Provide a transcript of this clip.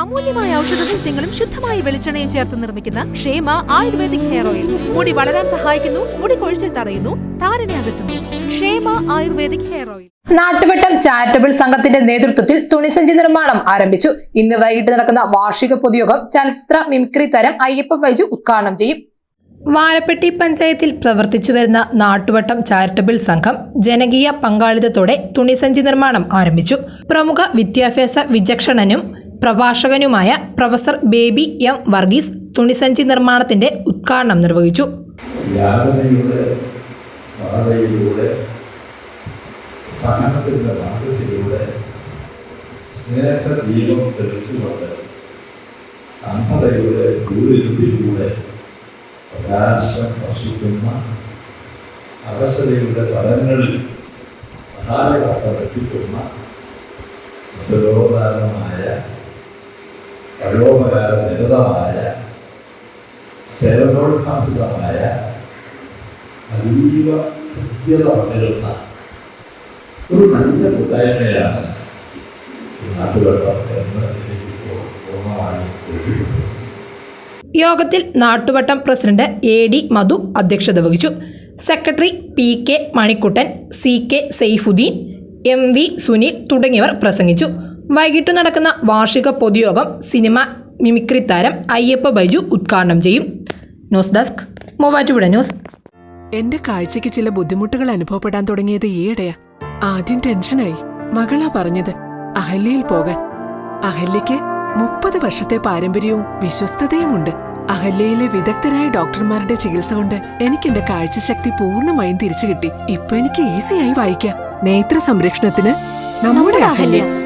അമൂല്യമായ ഔഷധ സസ്യങ്ങളും ശുദ്ധമായ വെളിച്ചെണ്ണയും ചേർത്ത് നിർമ്മിക്കുന്ന ക്ഷേമ ആയുർവേദിക് ഹെയർ ഓയിൽ. മുടി വളരാൻ സഹായിക്കുന്നു മുടി കൊഴിച്ചിൽ തടയുന്നു താരനെ അകറ്റുന്നു. Kshema ayurvedic hair oil. Nattuvattam charitable സംഘത്തിന്റെ നേതൃത്വത്തിൽ തുണിസഞ്ചി നിർമ്മാണം ആരംഭിച്ചു. ഇന്ന് വൈകിട്ട് നടക്കുന്ന വാർഷിക പൊതുയോഗം ചലച്ചിത്ര മിമിക്രി തരം അയ്യപ്പ ബൈജു ഉദ്ഘാടനം ചെയ്യും. വാരപ്പെട്ടി പഞ്ചായത്തിൽ പ്രവർത്തിച്ചു വരുന്ന നാട്ടുവട്ടം ചാരിറ്റബിൾ സംഘം ജനകീയ പങ്കാളിത്തത്തോടെ തുണിസഞ്ചി നിർമ്മാണം ആരംഭിച്ചു. പ്രമുഖ വിദ്യാഭ്യാസ വിചക്ഷണനും പ്രഭാഷകനുമായ പ്രൊഫസർ ബേബി എം വർഗീസ് തുണിസഞ്ചി നിർമ്മാണത്തിന്റെ ഉദ്ഘാടനം നിർവഹിച്ചു. സഹനത്തിന്റെ മാർഗത്തിലൂടെ സഹായവസ്ഥ എത്തിക്കുന്ന പുരോധാരണമായ കഴിവോപകാര നിരതമായ സേവനോത്ഭാസിതമായ അതീവ കൃത്യത വന്നിരുന്ന ഒരു നല്ല കൂട്ടായ്മയാണ് ഈ നാട്ടുവട്ടം എന്ന് എനിക്ക് പൂർണമായി യോഗത്തിൽ Nattuvattam president A D Madhu അധ്യക്ഷത വഹിച്ചു. Secretary P K Manikuttan C K Saifuddin M V Sunil തുടങ്ങിയവർ പ്രസംഗിച്ചു. വൈകിട്ട് നടക്കുന്ന വാർഷിക പൊതുയോഗം സിനിമ മിമിക്രി താരം അയ്യപ്പ ബൈജു ഉദ്ഘാടനം ചെയ്യും. News desk Muvattupuzha news. എന്റെ കാഴ്ചയ്ക്ക് ചില ബുദ്ധിമുട്ടുകൾ അനുഭവപ്പെടാൻ തുടങ്ങിയത് ഈയിടെയാ. ആദ്യം ടെൻഷനായി. മകളാ പറഞ്ഞത് അഹല്യയിൽ പോകാൻ. അഹല്യയ്ക്ക് മുപ്പത് വർഷത്തെ പാരമ്പര്യവും വിശ്വസ്തതയുമുണ്ട്. അഹല്യയിലെ വിദഗ്ധരായ ഡോക്ടർമാരുടെ ചികിത്സ കൊണ്ട് എനിക്ക് എന്റെ കാഴ്ചശക്തി പൂർണമായും തിരിച്ചു കിട്ടി ഇപ്പൊ എനിക്ക് ഈസിയായി വായിക്കാം. നേത്ര സംരക്ഷണത്തിന് നമ്മുടെ Ahalya.